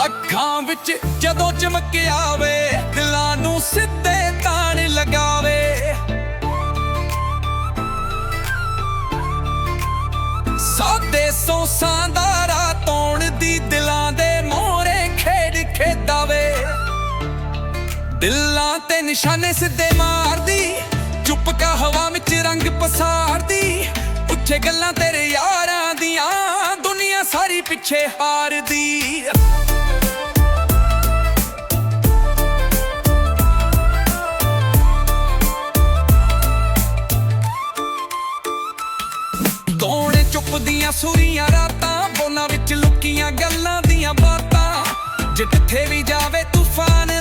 ਅੱਖਾਂ ਵਿੱਚ ਜਦੋਂ ਚਮਕ ਆਵੇ, ਦਿਲਾਂ ਨੂੰ ਸਿੱਧੇ ਤਾਣ ਲਗਾਵੇ। ਸਾਦੇ ਸੋ ਸਾਂਦਾਰਾ ਤੋਣ ਦੀ ਦਿਲਾਂ ਦੇ ਮੋਹਰੇ ਖੇਡ ਖੇਦਾਵੇ ਦਿਲਾਂ ਤੇ ਨਿਸ਼ਾਨੇ ਸਿੱਧੇ ਮਾਰਦੀ, ਚੁੱਪਕਾ ਹਵਾ ਵਿੱਚ ਰੰਗ ਪਸਾਰਦੀ। ਉੱਚੇ ਗੱਲਾਂ ਤੇਰੇ ਯਾਰਾਂ ਦੀਆਂ, ਦੁਨੀਆ ਸਾਰੀ ਪਿੱਛੇ ਹਾਰਦੀ। ਚੁੱਪਦੀਆਂ ਸੂਰੀਆਂ ਰਾਤਾਂ ਬੋਨਾ ਵਿੱਚ ਲੁਕੀਆਂ ਗੱਲਾਂ ਦੀਆਂ ਬਾਤਾਂ। ਜਿੱਥੇ ਵੀ ਜਾਵੇ ਤੂਫਾਨ